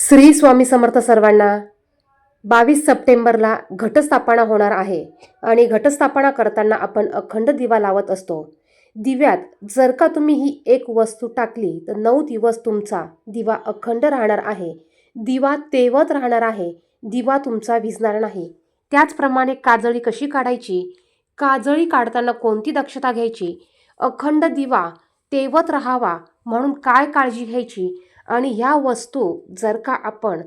श्री स्वामी समर्थ सर्वांना बावीस सप्टेंबरला घटस्थापना होणार आहे आणि घटस्थापना करताना आपण अखंड दिवा लावत असतो. दिव्यात जर का तुम्ही ही एक वस्तू टाकली तर नऊ दिवस तुमचा दिवा अखंड राहणार आहे. दिवा तेवत राहणार आहे. दिवा तुमचा विजणार नाही. त्याचप्रमाणे काजळी कशी काढायची? काजळी काढताना कोणती दक्षता घ्यायची? अखंड दिवा तेवत राहावा म्हणून काय काळजी घ्यायची? आणि ह्या वस्तू जर का आपण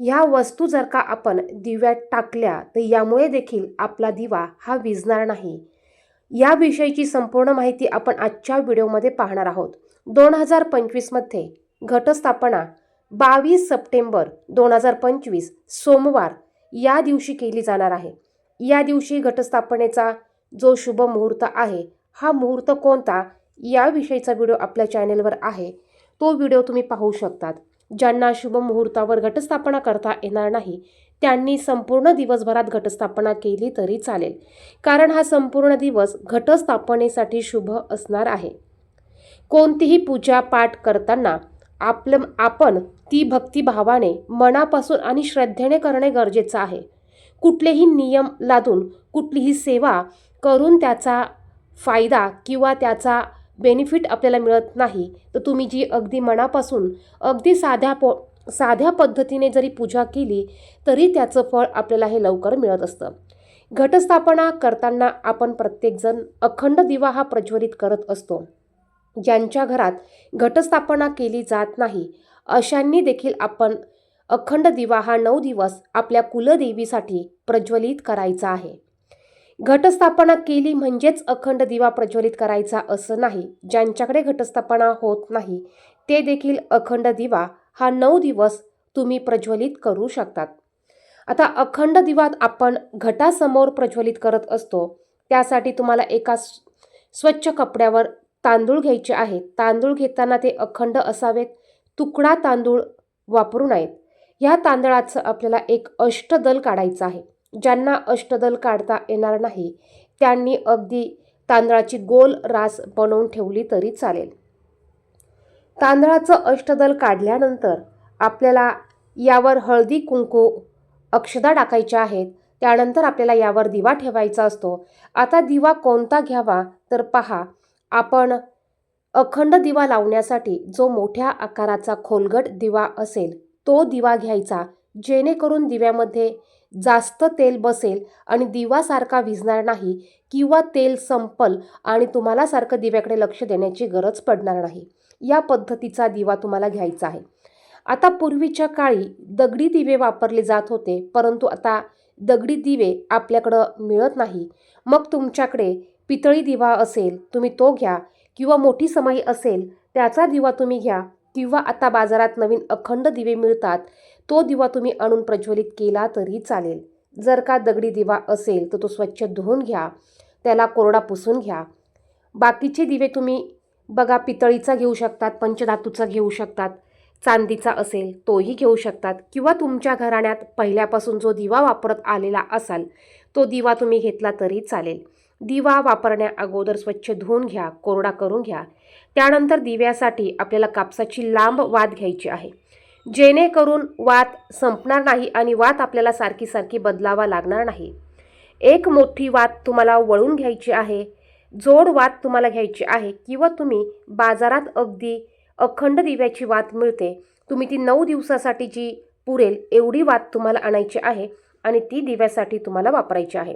ह्या वस्तू जर का आपण दिव्यात टाकल्या तर यामुळे देखील आपला दिवा हा विजणार नाही. याविषयीची संपूर्ण माहिती आपण आजच्या व्हिडिओमध्ये पाहणार आहोत. दोन हजार पंचवीसमध्ये घटस्थापना बावीस सप्टेंबर दोन हजार पंचवीस सोमवार या दिवशी केली जाणार आहे. या दिवशी घटस्थापनेचा जो शुभ मुहूर्त आहे हा मुहूर्त कोणता? याविषयीचा व्हिडिओ आपल्या चॅनेलवर आहे. तो व्हिडिओ तुम्ही पाहू शकतात. ज्यांना शुभ मुहूर्तावर घटस्थापना करता येणार नाही त्यांनी संपूर्ण दिवसभरात घटस्थापना केली तरी चालेल. कारण हा संपूर्ण दिवस घटस्थापनेसाठी शुभ असणार आहे. कोणतीही पूजा पाठ करताना आपलं आपण ती भक्तिभावाने मनापासून आणि श्रद्धेने करणे गरजेचं आहे. कुठलेही नियम लादून कुठलीही सेवा करून त्याचा फायदा किंवा त्याचा बेनिफिट आपल्याला मिळत नाही तर तुम्ही जी अगदी मनापासून अगदी साध्या पो साध्या पद्धतीने जरी पूजा केली तरी त्याचं फळ आपल्याला हे लवकर मिळत असतं. घटस्थापना करताना आपण प्रत्येकजण अखंड दिवा हा प्रज्वलित करत असतो. ज्यांच्या घरात घटस्थापना केली जात नाही अशांनी देखील आपण अखंड दिवा हा नऊ दिवस आपल्या कुलदेवीसाठी प्रज्वलित करायचा आहे. घटस्थापना केली म्हणजेच अखंड दिवा प्रज्वलित करायचा असं नाही. ज्यांच्याकडे घटस्थापना होत नाही ते देखील अखंड दिवा हा नऊ दिवस तुम्ही प्रज्वलित करू शकतात. आता अखंड दिवात आपण घटासमोर प्रज्वलित करत असतो. त्यासाठी तुम्हाला एका स्वच्छ कपड्यावर तांदूळ घ्यायचे आहेत. तांदूळ घेताना ते अखंड असावेत. तुकडा तांदूळ वापरू नयेत. ह्या तांदळाचं आपल्याला एक अष्टदल काढायचं आहे. ज्यांना अष्टदल काढता येणार नाही त्यांनी अगदी तांदळाची गोल रास बनवून ठेवली तरी चालेल. तांदळाचं अष्टदल काढल्यानंतर आपल्याला यावर हळदी कुंकू अक्षदा टाकायच्या आहेत. त्यानंतर आपल्याला यावर दिवा ठेवायचा असतो. आता दिवा कोणता घ्यावा तर पहा आपण अखंड दिवा लावण्यासाठी जो मोठ्या आकाराचा खोलगट दिवा असेल तो दिवा घ्यायचा. जेणेकरून दिव्यामध्ये जास्त तेल बसेल आणि दिवासारखा विझणार नाही किंवा तेल संपल आणि तुम्हाला सारखं दिव्याकडे लक्ष देण्याची गरज पडणार नाही. या पद्धतीचा दिवा तुम्हाला घ्यायचा आहे. आता पूर्वीच्या काळी दगडी दिवे वापरले जात होते परंतु आता दगडी दिवे आपल्याकडं मिळत नाही. मग तुमच्याकडे पितळी दिवा असेल तुम्ही तो घ्या किंवा मोठी समाई असेल त्याचा दिवा तुम्ही घ्या किंवा आता बाजारात नवीन अखंड दिवे मिळतात तो दिवा तुम्ही आणून प्रज्वलित केला तरी चालेल. जर का दगडी दिवा असेल तर तो स्वच्छ धुवून घ्या. त्याला कोरडा पुसून घ्या. बाकीचे दिवे तुम्ही बघा पितळीचा घेऊ शकतात पंचधातूचा घेऊ शकतात चांदीचा असेल तोही घेऊ शकतात. किंवा तुमच्या घराण्यात पहिल्यापासून जो दिवा वापरत आलेला असाल तो दिवा तुम्ही घेतला तरी चालेल. दिवा वापरण्या अगोदर स्वच्छ धुवून घ्या कोरडा करून घ्या. त्यानंतर दिव्यासाठी आपल्याला कापसाची लांब वाद घ्यायची आहे. जेणेकरून वात संपणार नाही आणि वात आपल्याला सारखी सारखी बदलावा लागणार नाही. एक मोठी वात तुम्हाला वळून घ्यायची आहे जोड वात तुम्हाला घ्यायची आहे किंवा तुम्ही बाजारात अगदी अखंड दिव्याची वात मिळते तुम्ही ती नऊ दिवसासाठी जी पुरेल एवढी वात तुम्हाला आणायची आहे आणि ती दिव्यासाठी तुम्हाला वापरायची आहे.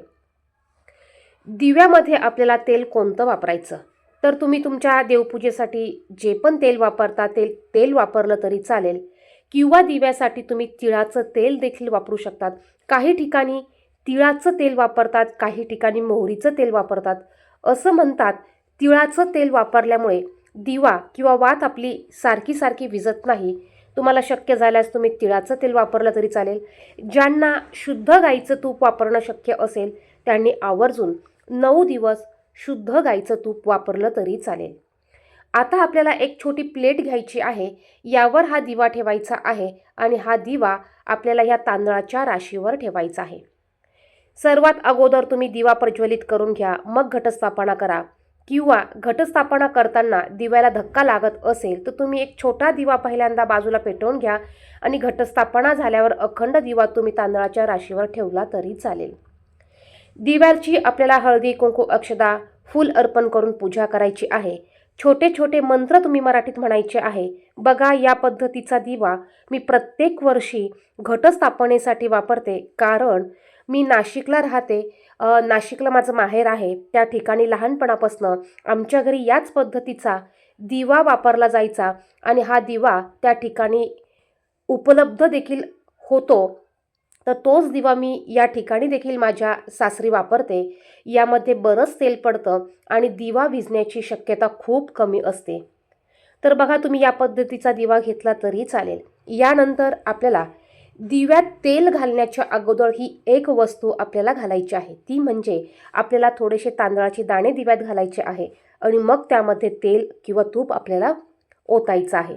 दिव्यामध्ये आपल्याला तेल कोणतं वापरायचं? तर तुम्ही तुमच्या देवपूजेसाठी जे पण तेल वापरता ते तेल वापरलं तरी चालेल. किंवा दिव्यासाठी तुम्ही तिळाचं तेल देखील वापरू शकतात. काही ठिकाणी तिळाचं तेल वापरतात काही ठिकाणी मोहरीचं तेल वापरतात. असं म्हणतात तिळाचं तेल वापरल्यामुळे दिवा किंवा वात आपली सारखी सारखी विजत नाही. तुम्हाला शक्य झाल्यास तुम्ही तिळाचं तेल वापरलं तरी चालेल. ज्यांना शुद्ध गाईचं तूप वापरणं शक्य असेल त्यांनी आवर्जून नऊ दिवस शुद्ध गाईचं तूप वापरलं तरी चालेल. आता आपल्याला एक छोटी प्लेट घ्यायची आहे. यावर हा दिवा ठेवायचा आहे आणि हा दिवा आपल्याला ह्या तांदळाच्या राशीवर ठेवायचा आहे. सर्वात अगोदर तुम्ही दिवा प्रज्वलित करून घ्या. मग घटस्थापना करा. किंवा घटस्थापना करताना दिव्याला धक्का लागत असेल तर तुम्ही एक छोटा दिवा पहिल्यांदा बाजूला पेटवून घ्या आणि घटस्थापना झाल्यावर अखंड दिवा तुम्ही तांदळाच्या राशीवर ठेवला तरी चालेल. दिव्याची आपल्याला हळदी कुंकू अक्षदा फूल अर्पण करून पूजा करायची आहे. छोटे छोटे मंत्र तुम्ही मराठीत म्हणायचे आहे. बघा या पद्धतीचा दिवा मी प्रत्येक वर्षी घटस्थापनेसाठी वापरते. कारण मी नाशिकला राहते. नाशिकला माझं माहेर आहे. त्या ठिकाणी लहानपणापासनं आमच्या घरी याच पद्धतीचा दिवा वापरला जायचा आणि हा दिवा त्या ठिकाणी उपलब्ध देखील होतो. तर तोच दिवा मी या ठिकाणी देखील माझ्या सासरी वापरते. यामध्ये बरंच तेल पडतं आणि दिवा विझण्याची शक्यता खूप कमी असते. तर बघा तुम्ही या पद्धतीचा दिवा घेतला तरी चालेल. यानंतर आपल्याला दिव्यात तेल घालण्याच्या अगोदर ही एक वस्तू आपल्याला घालायची आहे. ती म्हणजे आपल्याला थोडेसे तांदळाचे दाणे दिव्यात घालायचे आहे आणि मग त्यामध्ये तेल किंवा तूप आपल्याला ओतायचं आहे.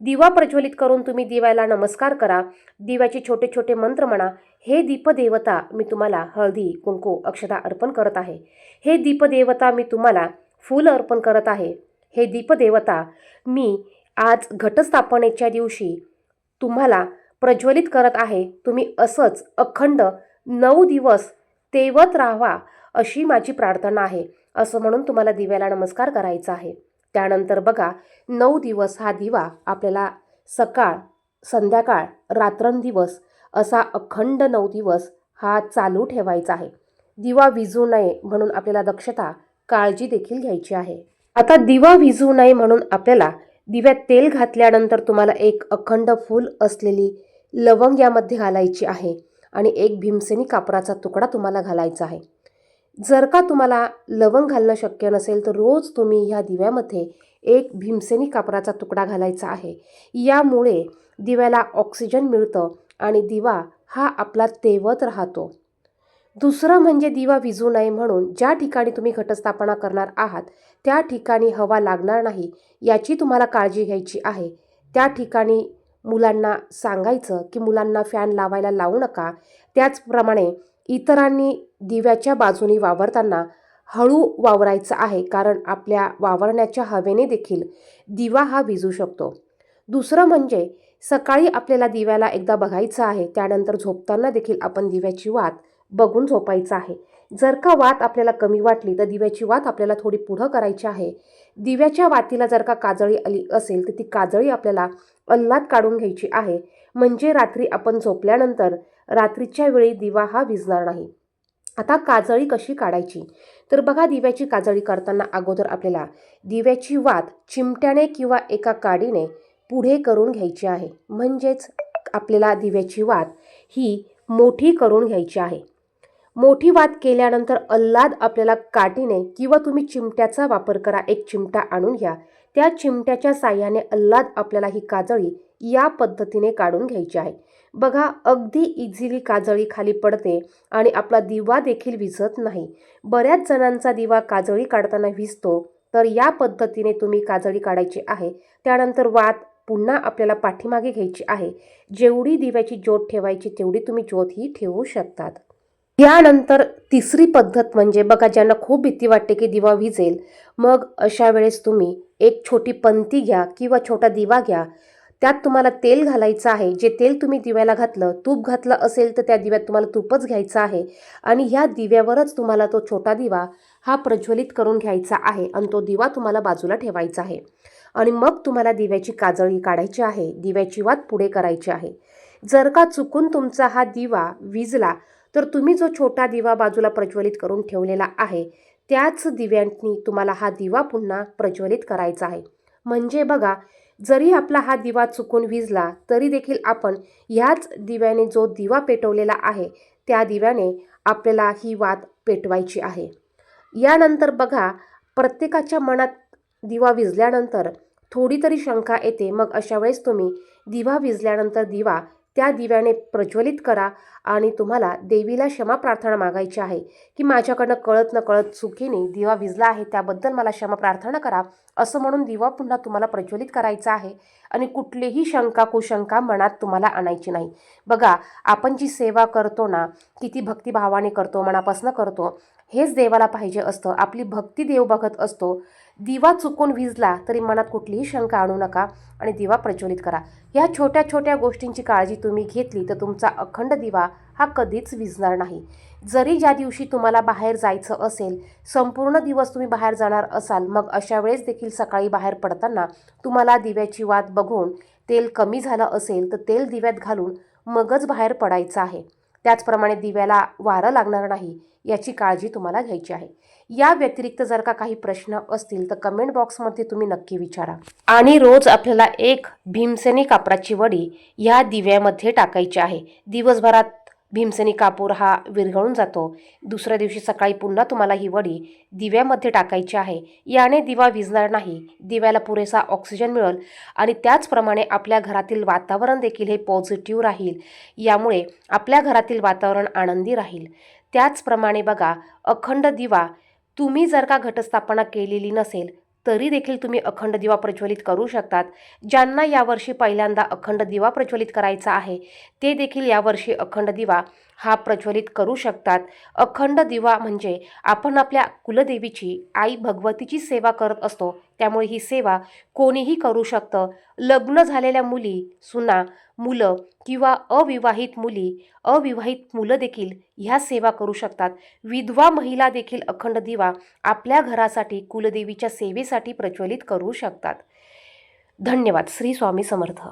दिवा प्रज्वलित करून तुम्ही दिव्याला नमस्कार करा. दिव्याचे छोटे छोटे मंत्र म्हणा. हे दीपदेवता मी तुम्हाला हळदी कुंकू अक्षता अर्पण करत आहे. हे दीपदेवता मी तुम्हाला फूल अर्पण करत आहे. हे दीपदेवता मी आज घटस्थापनेच्या दिवशी तुम्हाला प्रज्वलित करत आहे. तुम्ही असंच अखंड नऊ दिवस तेवत राहावा अशी माझी प्रार्थना आहे. असं म्हणून तुम्हाला दिव्याला नमस्कार करायचा आहे. त्यानंतर बघा नऊ दिवस हा दिवा आपल्याला सकाळ संध्याकाळ रात्रंदिवस असा अखंड नऊ दिवस हा चालू ठेवायचा आहे. दिवा विजू नये म्हणून आपल्याला दक्षता काळजी देखील घ्यायची आहे. आता दिवा विजू नये म्हणून आपल्याला दिव्यात तेल घातल्यानंतर तुम्हाला एक अखंड फूल असलेली लवंग यामध्ये घालायची आहे आणि एक भीमसेनी कापराचा तुकडा तुम्हाला घालायचा आहे. जर का तुम्हाला लवंग घालणं शक्य नसेल तर रोज तुम्ही ह्या दिव्यामध्ये एक भीमसेनी कापराचा तुकडा घालायचा आहे. यामुळे दिव्याला ऑक्सिजन मिळतं आणि दिवा हा आपला तेवत राहतो. दुसरं म्हणजे दिवा विजू नये म्हणून ज्या ठिकाणी तुम्ही घटस्थापना करणार आहात त्या ठिकाणी हवा लागणार नाही याची तुम्हाला काळजी घ्यायची आहे. त्या ठिकाणी मुलांना सांगायचं की मुलांना फॅन लावायला लावू नका. त्याचप्रमाणे इतरांनी दिव्याच्या बाजूनी वावरताना हळू वावरायचं आहे कारण आपल्या वावरण्याच्या हवेने देखील दिवा हा विजू शकतो. दुसरं म्हणजे सकाळी आपल्याला दिव्याला एकदा बघायचं आहे त्यानंतर झोपताना देखील आपण दिव्याची वात बघून झोपायचं आहे. जर का वात आपल्याला कमी वाटली तर दिव्याची वात आपल्याला थोडी पुढं करायची आहे. दिव्याच्या वातीला जर का काजळी आली असेल तर ती काजळी आपल्याला अल्लात काढून घ्यायची आहे. म्हणजे रात्री आपण झोपल्यानंतर रात्रीच्या वेळी दिवा हा भिजणार नाही. आता काजळी कशी काढायची? तर बघा दिव्याची काजळी करताना अगोदर आपल्याला दिव्याची वात चिमट्याने किंवा एका काडीने पुढे करून घ्यायची आहे. म्हणजेच आपल्याला दिव्याची वात ही मोठी करून घ्यायची आहे. मोठी वात केल्यानंतर अल्लाद आपल्याला काठीने किंवा तुम्ही चिमट्याचा वापर करा. एक चिमटा आणून घ्या. त्या चिमट्याच्या साह्याने अल्लाद आपल्याला ही काजळी या पद्धतीने काढून घ्यायची आहे. बघा अगदी इझिली काजळी खाली पडते आणि आपला दिवा देखील विझत नाही. बऱ्याच जणांचा दिवा काजळी काढताना विझतो. तर या पद्धतीने तुम्ही काजळी काढायची आहे. त्यानंतर वात पुन्हा आपल्याला पाठीमागे घ्यायची आहे. जेवढी दिव्याची ज्योत ठेवायची तेवढी तुम्ही ज्योत ही ठेवू शकतात. यानंतर तिसरी पद्धत म्हणजे बघा ज्यांना खूप भीती वाटते की दिवा विजेल मग अशा वेळेस तुम्ही एक छोटी पंती घ्या किंवा छोटा दिवा घ्या. त्यात तुम्हाला तेल घालायचं आहे. जे तेल तुम्ही दिव्याला घातलं तूप घातलं असेल तर त्या दिव्यात तुम्हाला तूपच घ्यायचं आहे. आणि ह्या दिव्यावरच तुम्हाला तो छोटा दिवा हा प्रज्वलित करून घ्यायचा आहे आणि तो दिवा तुम्हाला बाजूला ठेवायचा आहे. आणि मग तुम्हाला दिव्याची काजळी काढायची आहे दिव्याची वात पुढे करायची आहे. जर का चुकून तुमचा हा दिवा विजला तर तुम्ही जो छोटा दिवा बाजूला प्रज्वलित करून ठेवलेला आहे त्याच दिव्यांनी तुम्हाला हा दिवा पुन्हा प्रज्वलित करायचा आहे. म्हणजे बघा जरी आपला हा दिवा चुकून विजला तरी देखील आपण ह्याच दिव्याने जो दिवा पेटवलेला आहे त्या दिव्याने आपल्याला ही वात पेटवायची आहे. यानंतर बघा प्रत्येकाच्या मनात दिवा विजल्यानंतर थोडी तरी शंका येते. मग अशा वेळेस तुम्ही दिवा विजल्यानंतर दिवा त्या दिव्याने प्रज्वलित करा आणि तुम्हाला देवीला क्षमा प्रार्थना मागायची आहे. की माझ्याकडनं कळत न कळत चुकीने दिवा विजला आहे त्याबद्दल मला क्षमा प्रार्थना करा. असं म्हणून दिवा पुन्हा तुम्हाला प्रज्वलित करायचा आहे आणि कुठलीही शंका कुशंका मनात तुम्हाला आणायची नाही. बघा आपण जी सेवा करतो ना किती भक्तिभावाने करतो मनापासून करतो हेच देवाला पाहिजे असतं. आपली भक्ती देव बघत असतो. दिवा चुकून विजला तरी मनात कुठलीही शंका आणू नका आणि दिवा प्रज्वलित करा. या छोट्या छोट्या गोष्टींची काळजी तुम्ही घेतली तर तुमचा अखंड दिवा हा कधीच विजणार नाही. जरी ज्या दिवशी तुम्हाला बाहेर जायचं असेल संपूर्ण दिवस तुम्ही बाहेर जाणार असाल मग अशा वेळेस देखील सकाळी बाहेर पडताना तुम्हाला दिव्याची वात बघून तेल कमी झालं असेल तर तेल दिव्यात घालून मगच बाहेर पडायचं आहे. त्याचप्रमाणे दिव्याला वारं लागणार नाही याची काळजी तुम्हाला घ्यायची आहे. या व्यतिरिक्त जर का काही प्रश्न असतील तर कमेंट बॉक्समध्ये तुम्ही नक्की विचारा. आणि रोज आपल्याला एक भीमसेनी कापराची वडी ह्या दिव्यामध्ये टाकायची आहे. दिवसभरात भीमसेनी कापूर हा विरघळून जातो. दुसऱ्या दिवशी सकाळी पुन्हा तुम्हाला ही वडी दिव्यामध्ये टाकायची आहे. याने दिवा विजणार नाही. दिव्याला पुरेसा ऑक्सिजन मिळेल आणि त्याचप्रमाणे आपल्या घरातील वातावरण देखील हे पॉझिटिव्ह राहील. यामुळे आपल्या घरातील वातावरण आनंदी राहील. त्याचप्रमाणे बघा अखंड दिवा तुम्ही जर का घटस्थापना केलेली नसेल तरी देखील तुम्ही अखंड दिवा प्रज्वलित करू शकतात. ज्यांना यावर्षी पहिल्यांदा अखंड दिवा प्रज्वलित करायचा आहे ते देखील यावर्षी अखंड दिवा हा प्रज्वलित करू शकतात. अखंड दिवा म्हणजे आपण आपल्या कुलदेवीची आई भगवतीची सेवा करत असतो. त्यामुळे ही सेवा कोणीही करू शकतं. लग्न झालेल्या मुली सुना मुलं किंवा अविवाहित मुली अविवाहित मुलं देखील ह्या सेवा करू शकतात. विधवा महिला देखील अखंड दिवा आपल्या घरासाठी कुलदेवीच्या सेवेसाठी प्रज्वलित करू शकतात. धन्यवाद. श्री स्वामी समर्थ.